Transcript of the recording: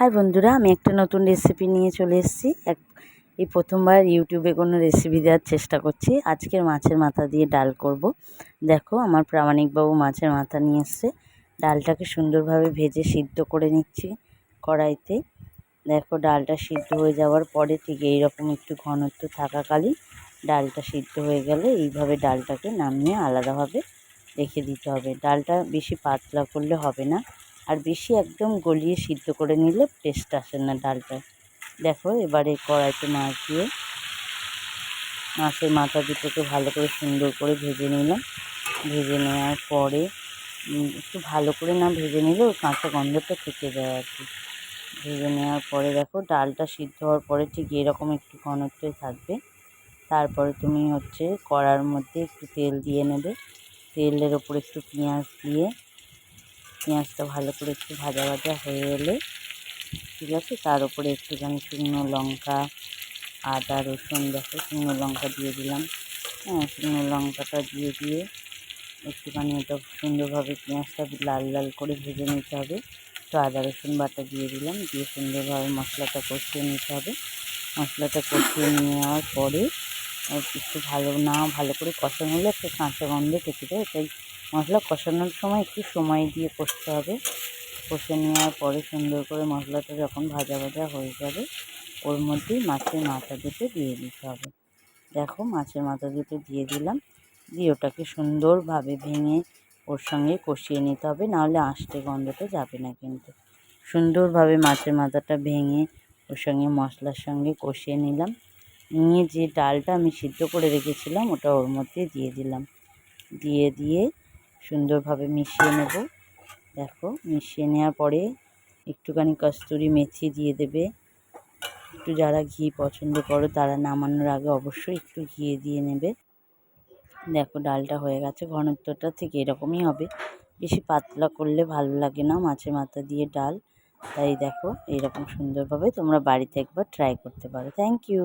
High বন্ধুরা, আমি একটা নতুন রেসিপি নিয়ে চলে এসেছি। এক, এই প্রথমবার ইউটিউবে কোনো রেসিপি দেওয়ার চেষ্টা করছি। আজকের মাছের মাথা দিয়ে ডাল করব। দেখো, আমার প্রামাণিকবাবু মাছের মাথা নিয়ে এসছে। ডালটাকে সুন্দরভাবে ভেজে সিদ্ধ করে নিচ্ছি কড়াইতে। দেখো, ডালটা সিদ্ধ হয়ে যাওয়ার পরে ঠিক এইরকম একটু ঘনত্ব থাকাকালীন ডালটা সিদ্ধ হয়ে গেলে এইভাবে ডালটাকে নামিয়ে আলাদাভাবে রেখে দিতে হবে। ডালটা বেশি পাতলা করলে হবে না। আর বেশি একদম গলিয়ে সিদ্ধ করে নিলে টেস্ট আসে না ডালটা দেখো এবারে কড়াইতে মাছ দিয়ে মাছের মাথা দুটোকে ভালো করে সুন্দর করে ভেজে নিলাম। ভেজে নেওয়ার পরে একটু ভালো করে না ভেজে নিলে ওই কাঁচা গন্ধটা থেকে যায় আর কি। ভেজে নেওয়ার পরে দেখো ডালটা সিদ্ধ হওয়ার পরে ঠিক এরকম একটু ঘনত্বই থাকবে। তারপরে তুমি হচ্ছে কড়ার মধ্যে একটু তেল দিয়ে নেবে। তেলের ওপর একটু পেঁয়াজ দিয়ে পেঁয়াজটা ভালো করে একটু ভাজা ভাজা হয়ে এলে, ঠিক আছে? তার উপরে একটুখানি শুকনো লঙ্কা, আদা, রসুন, দেখো শুকনো লঙ্কা দিয়ে দিলাম। হ্যাঁ শুকনো লঙ্কাটা দিয়ে দিয়ে একটুখানি এটা সুন্দরভাবে পেঁয়াজটা লাল লাল করে ভেজে নিতে হবে। তো আদা, রসুন বাটা দিয়ে দিলাম, দিয়ে সুন্দরভাবে মশলাটা কষিয়ে নিতে হবে। মশলাটা কষিয়ে নেওয়ার পরে একটু ভালো, না ভালো করে কষানো হলে একটা কাঁচা গন্ধ থেকে যায় তাই মশলা কষানোর সময় একটু সময় দিয়ে কষতে হবে। কষে নেওয়ার পরে সুন্দর করে মশলাটা যখন ভাজা ভাজা হয়ে যাবে, ওর মধ্যেই মাছের মাথা দুটো দিয়ে দিতে হবে। দেখো মাছের মাথা দুটো দিয়ে দিলাম। দিয়ে ওটাকে সুন্দরভাবে ভেঙে ওর সঙ্গে কষিয়ে নিতে হবে, নাহলে আঁশটে গন্ধটা যাবে না কিন্তু। সুন্দরভাবে মাছের মাথাটা ভেঙে ওর সঙ্গে মশলার সঙ্গে কষিয়ে নিলাম। নিয়ে যে ডালটা আমি সিদ্ধ করে রেখেছিলাম, ওটা ওর মধ্যে দিয়ে দিলাম। দিয়ে দিয়ে সুন্দরভাবে মিশিয়ে নেব। দেখো, মিশিয়ে নেওয়ার পরে একটুখানি কস্তুরি মেথি দিয়ে দেবে। একটু যারা ঘি পছন্দ করো, তারা নামানোর আগে অবশ্যই একটু ঘি দিয়ে নেবে। দেখো, ডালটা হয়ে গেছে, ঘনত্বটা ঠিক এরকমই হবে। বেশি পাতলা করলে ভালো লাগে না মাছের মাথা দিয়ে ডাল। তাই দেখো এইরকম সুন্দরভাবে তোমরা বাড়িতে একবার ট্রাই করতে পারো। Thank you